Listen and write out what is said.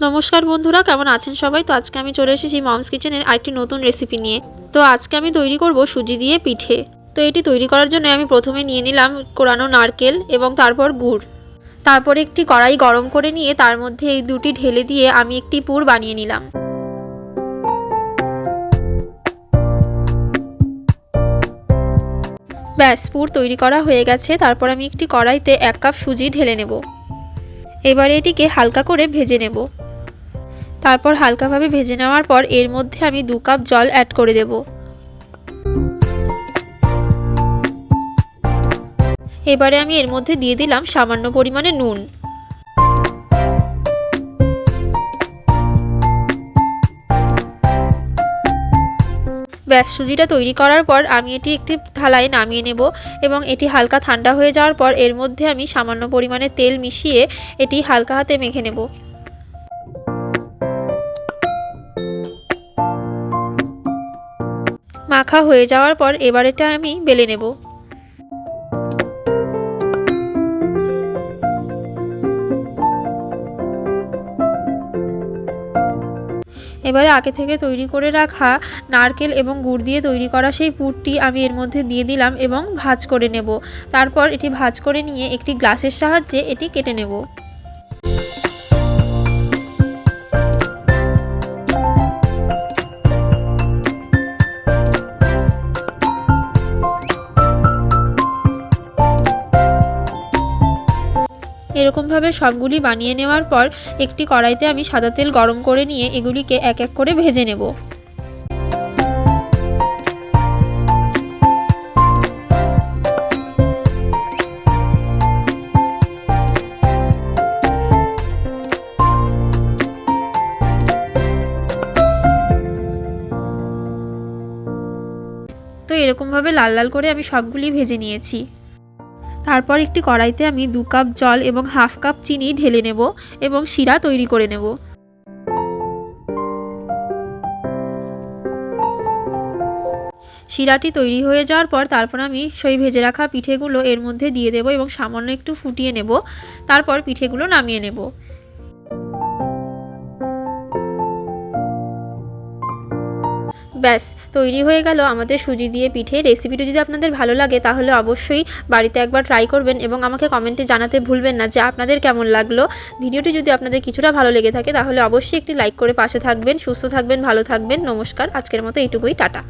নমস্কার বন্ধুরা, কেমন আছেন সবাই? তো আজকে আমি চলে এসেছি মমস কিচেনের আরেকটি নতুন রেসিপি নিয়ে। তো আজকে আমি তৈরি করব সুজি দিয়ে পিঠে। তো এটি তৈরি করার জন্য আমি প্রথমে নিয়ে নিলাম কোরানো নারকেল এবং তারপর গুড়। তারপর একটি কড়াই গরম করে নিয়ে তার মধ্যে এই দুটি ঢেলে দিয়ে আমি একটি পুর বানিয়ে নিলাম। ব্যাস, পুর তৈরি করা হয়ে গেছে। তারপর আমি একটি কড়াইতে এক কাপ সুজি ঢেলে নেব। এবারে এটিকে হালকা করে ভেজে নেব। তারপর হালকাভাবে ভেজে নেওয়ার পর এর মধ্যে আমি দু কাপ জল অ্যাড করে দেব। এবারে আমি এর মধ্যে দিয়ে দিলাম সামান্য পরিমাণে নুন। ব্যাস, সুজিটা তৈরি করার পর আমি এটি একটি থালায় নামিয়ে নেব এবং এটি হালকা ঠান্ডা হয়ে যাওয়ার পর এর মধ্যে আমি সামান্য পরিমাণে তেল মিশিয়ে এটি হালকা হাতে মেখে নেব। মাখা হয়ে যাওয়ার পর এবার এটা আমি বেলে নেব। এবারে আগে থেকে তৈরি করে রাখা নারকেল এবং গুড় দিয়ে তৈরি করা সেই পুরটি আমি এর মধ্যে দিয়ে দিলাম এবং ভাজ করে নেব। তারপর এটি ভাজ করে নিয়ে একটি গ্লাসের সাহায্যে এটি কেটে নেব। এরকমভাবে সবগুলি বানিয়ে নেওয়ার পর একটি কড়াইতে আমি সাদা তেল গরম করে নিয়ে এগুলিকে এক এক করে ভেজে নেব। তো এরকমভাবে লাল লাল করে আমি সবগুলি ভেজে নিয়েছি। তারপর একটি কড়াইতে আমি দু কাপ জল এবং হাফ কাপ চিনি ঢেলে নেব এবং শিরা তৈরি করে নেব। শিরাটি তৈরি হয়ে যাওয়ার পর তারপর আমি সেই ভেজে রাখা পিঠেগুলো এর মধ্যে দিয়ে দেব এবং সামান্য একটু ফুটিয়ে নেব। তারপর পিঠেগুলো নামিয়ে নেব। ব্যাস, তৈরি হয়ে গেল আমাদের সুজি দিয়ে পিঠে। রেসিপিটি যদি আপনাদের ভালো লাগে, তাহলে অবশ্যই বাড়িতে একবার ট্রাই করবেন এবং আমাকে কমেন্টে জানাতে ভুলবেন না যে আপনাদের কেমন লাগল। ভিডিওটি যদি আপনাদের কিছুটা ভালো লেগে থাকে, তাহলে অবশ্যই একটি লাইক করে পাশে থাকবেন। সুস্থ থাকবেন, ভালো থাকবেন। নমস্কার। আজকের মতো এইটুকুই। টাটা।